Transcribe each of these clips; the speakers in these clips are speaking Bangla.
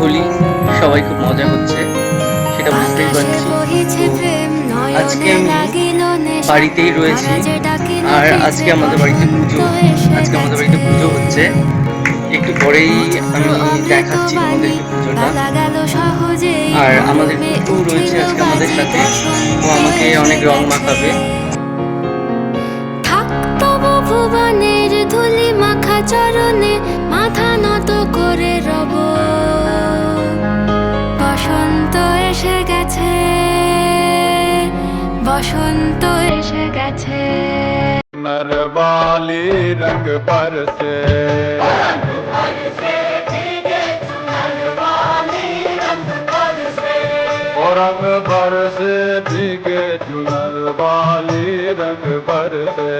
হোলি সবাই খুব মজা করছে সেটা বুঝতেই পারছি। আজকে আমি বাড়িতেই রয়েছি। আর আজকে আমাদের বাড়িতে পুজো আজকে আমাদের বাড়িতে পুজো হচ্ছে। একটু পরেই আমি দেখাচ্ছি তোমাদেরকে পুজোটা। আর আমাদের কুকুর রয়েছে আজকে আমাদের সাথে। ও আমাকে অনেক রং মাখাবে। ভুবনের ধুলি মাখা চরণে মাথা নত করে রব। এসে গেছে বসন্ত এসে গেছে नरवाली रंग बरसे ओ रंग बरसे भीगे चुनर वाली रंग बरसे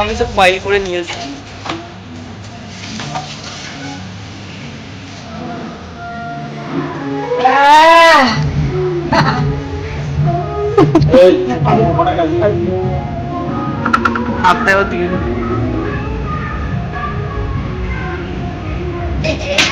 আমি সব ফাইল করে নিয়েছি আপনারও দিয়ে দিন। দিয়ে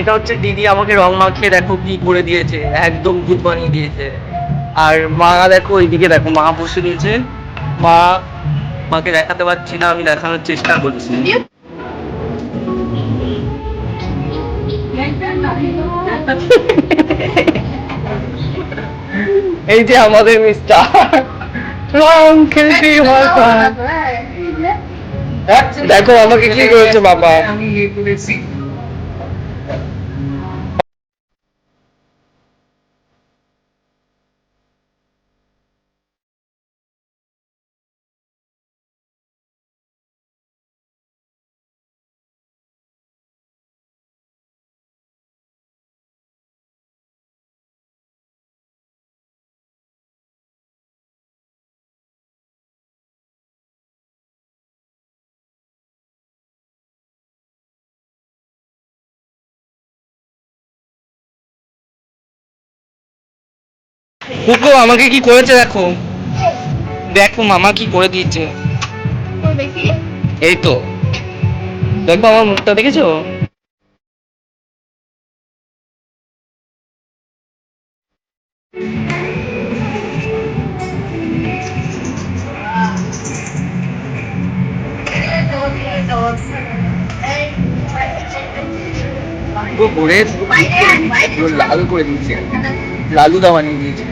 এটা হচ্ছে দিদি আমাকে রং মাখিয়ে দেখো কি করে দিয়েছে একদম ভূত বানিয়ে দিয়েছে। আর মা দেখো ওইদিকে দেখো মা বসে রয়েছে। মা মাকে দেখাতে পারছি না আমি দেখানোর চেষ্টা করছি। এই যে আমাদের মিস্টার রং খেলতে হয় দেখো আমাকে কি করেছে বাবা। কুকু, আমাকে কি করেছে দেখো? দেখো মামা কি করে দিয়েছে। এই তো। দেখো আমার মুখটা দেখেছ? লাল করে দিয়েছে। লালু দা বানিয়ে দিয়েছে।